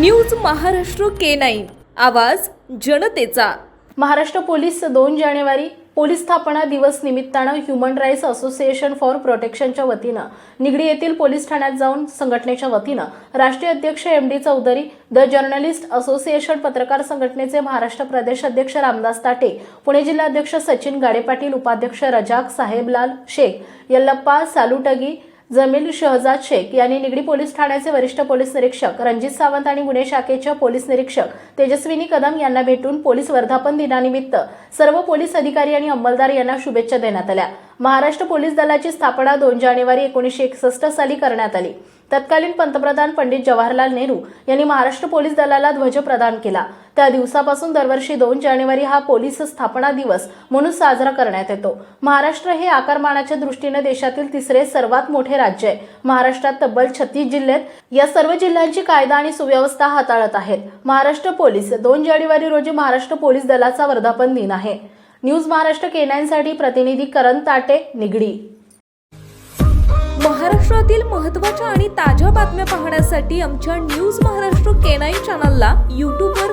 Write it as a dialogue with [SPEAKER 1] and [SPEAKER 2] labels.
[SPEAKER 1] News Maharashtra K nine. आवाज जनतेचा.
[SPEAKER 2] Maharashtra police दोन जानेवारी पोलीस स्थापना दिवस निमित्तानं ह्युमन राईट्स असोसिएशन फॉर प्रोटेक्शनच्या वतीनं निगडी येथील पोलीस ठाण्यात जाऊन संघटनेच्या वतीनं राष्ट्रीय अध्यक्ष M D Chaudhary the journalist association पत्रकार संघटनेचे महाराष्ट्र प्रदेश अध्यक्ष रामदास ताटे पुणे जिल्हाध्यक्ष सचिन गाडेपाटील उपाध्यक्ष रजाक साहेबलाल शेख यल्लप्पा सालुटगी जमील शहजाद शेख यांनी निगडी पोलीस ठाण्याचे वरिष्ठ पोलीस निरीक्षक रणजित सावंत आणि गुन्हे शाखेच्या पोलीस निरीक्षक तेजस्विनी कदम यांना भेटून पोलीस वर्धापन दिनानिमित्त सर्व पोलीस अधिकारी आणि अंमलदार यांना शुभेच्छा देण्यात आल्या. महाराष्ट्र पोलीस दलाची स्थापना दोन जानेवारी एकोणीसशे एकसष्ट साली करण्यात आली. तत्कालीन पंतप्रधान पंडित जवाहरलाल नेहरू यांनी महाराष्ट्र पोलीस दलाला ध्वज प्रदान केला. त्या दिवसापासून दरवर्षी दोन जानेवारी हा पोलीस स्थापना दिवस म्हणून साजरा करण्यात येतो. महाराष्ट्र हे आकारमानाच्या दृष्टीने देशातील तिसरे सर्वात मोठे राज्य आहे. महाराष्ट्रात तब्बल छत्तीस जिल्ह्यात या सर्व जिल्ह्यांची कायदा आणि सुव्यवस्था हाताळत आहेत. महाराष्ट्र पोलीस दोन जानेवारी रोजी महाराष्ट्र पोलीस दलाचा वर्धापन दिन आहे. न्यूज महाराष्ट्र केनाईनसाठी प्रतिनिधी करण ताटे निगडी.
[SPEAKER 1] महाराष्ट्रातील महत्त्वाच्या आणि ताज्या बातम्या पाहण्यासाठी आमच्या न्यूज महाराष्ट्र केनाई चॅनलला यूट्यूबवर